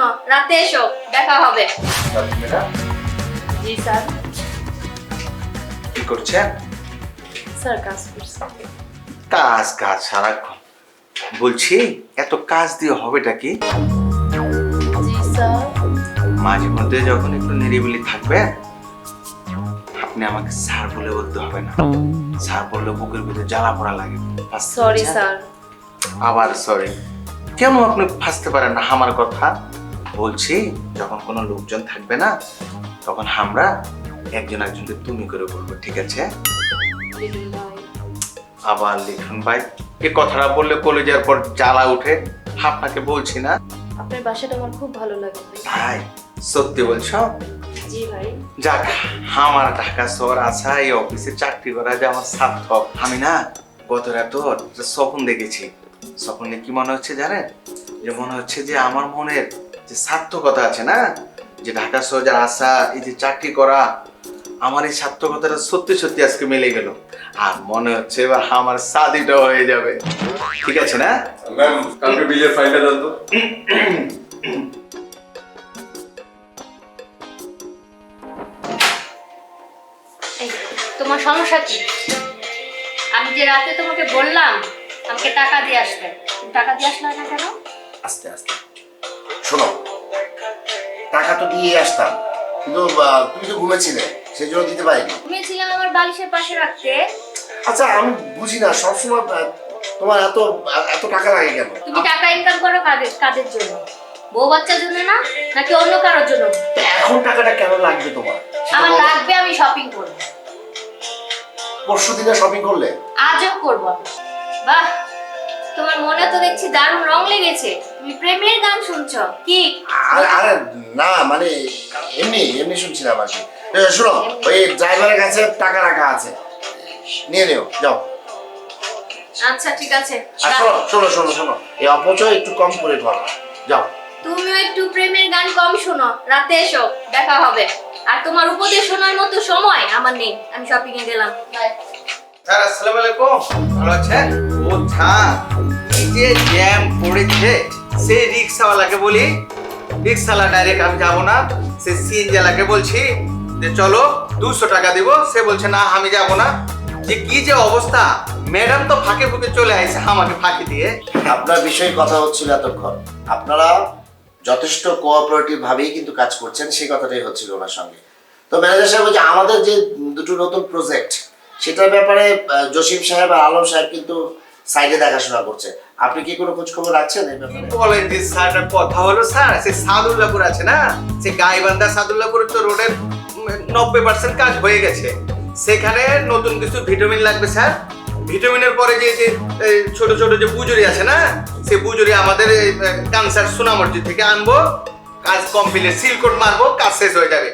শোনো রাতে এসো দেখা হবে। জি স্যার। কি করছেন? স্যার কাজ করছি। কাজ কাজ সারাক্ষণ। বলছি এত কাজ দিয়ে হবেটা কি? জি স্যার। মাঝে মধ্যে যখন একটু নিরিবিলি থাকবেন আপনি আমাকে স্যার বলে বলতে হবে না। স্যার বললে বুকের ভিতরে জ্বালা পড়া লাগে। Sorry sir. আবার সরি কেন আপনি ফাঁসতে পারেন না? আমার কথা? বলছি যখন কোনো লোকজন থাকবে না তখন আমরা একজন একজনকে তুমি করে বলব ঠিক আছে? আবার লিখুন ভাই এ কথাটা বললে কলেজের পর জ্বালা উঠে আপনাকে বলছি না। আপনার বাসাটা আমার খুব ভালো লাগে ভাই। সত্যি বলছো? জি ভাই। যাক আমার ঢাকা শহর আসা এই অফিসে চাকরি করা যে আমার সার্থক। আমি না গত রাত স্বপ্ন দেখেছি। স্বপ্নে কি মনে হচ্ছে জানেন? যে মনে হচ্ছে যে আমার মনের যে সার্থকতা আছে না? যে ঢাকা শহরে আসা এই যে চাকরি করা আমার এই সার্থকতাটা সত্যি সত্যি আজকে মিলে গেল। আর মনে হচ্ছে এবার আমার সাদিটা হয়ে যাবে। ঠিক আছে না? ম্যাম কালকে বিলের ফাইলটা দেন তো তোমার সমস্যা কি? আমি যে রাতে তোমাকে বললাম আমাকে টাকা দিয়ে আসতে টাকা দিয়ে আসলে না কেন? আস্তে আস্তে। শোনো টাকা তো দিয়ে আসতাম কিন্তু তুমি তো ঘুমেছিলে সেই জন্য দিতে পারিনি। তুমি ছিলাম আমার বালিশের পাশে রাখতে। আচ্ছা আমি বুঝি না সবসময় তোমার এত এত টাকা লাগে কেন? তুমি টাকা ইনকাম করো কাদের কাদের জন্য? বউ বাচ্চার জন্য না নাকি অন্য কারোর জন্য? এখন টাকাটা কেন লাগবে তোমার? আমার লাগবে আমি শপিং করব। পরশু দিনে শপিং করলে? আজও করব আমি। মনে তো দেখছি দারুণ রং লেগেছে। তুমি প্রেমের গান শুনছো কি? আরে আরে না মানে এমনি এমনি শুনছিলাম আর কি। শোনো ওই ড্রাইভারের কাছে টাকা রাখা আছে। নিয়ে নিও যাও। আচ্ছা ঠিক আছে। আর শোনো শোনো শোনো শোনো এই অপচয় একটু কম করে করো। যাও। তুমিও একটু প্রেমের গান কম শোনো রাতে এসো দেখা হবে। আর তোমার উপদেশ শোনার মতো সময় আমার নেই আমি শপিং এ গেলাম। বাই স্যার আসসালামু আলাইকুম। ভালো আছেন? ও এই জ্যাম পড়েছে রিক্সাওয়ালাকে বলি রিক্সাওয়ালা ডাইরেক্ট আমি যাব না, সে বলছি যে চলো দুশো টাকা দিব। সে বলছে, না, আমি যাব না। যে কি যে অবস্থা ম্যাডাম তো ফাঁকে ফুকে চলে আমাকে ফাঁকি দিয়ে। আপনার বিষয়ে কথা হচ্ছিল এতক্ষণ। আপনারা যথেষ্ট কোঅপারেটিভ ভাবেই কিন্তু কাজ করছেন, সেই কথাটাই হচ্ছিল ওনার সঙ্গে। তো ম্যানেজার সাহেব বলছে, আমাদের যে দুটো নতুন প্রজেক্ট সেটার ব্যাপারে জসিম সাহেব আর আলম সাহেব কিন্তু সাইডে দেখাশোনা করছে। আপনি কি কোনো খোঁজ খবর রাখছেন এই বলেন যে স্যার কথা হলো স্যার, সে সাদুল্লাপুর আছে না? সে গাইবান্ধা সাদুল্লাপুরের তো রোডের নব্বই পার্সেন্ট কাজ হয়ে গেছে। সেখানে নতুন কিছু ভিটামিন লাগবে স্যার? ভিটামিনের পরে যে যে ছোট ছোট যে বুজুরি আছে না, সে বুজুরি আমাদের ক্যান্সার সোনামর্জি থেকে আনব, কাজ কমপ্লিট সিল কোড মারবো, কাজ শেষ হয়ে যাবে।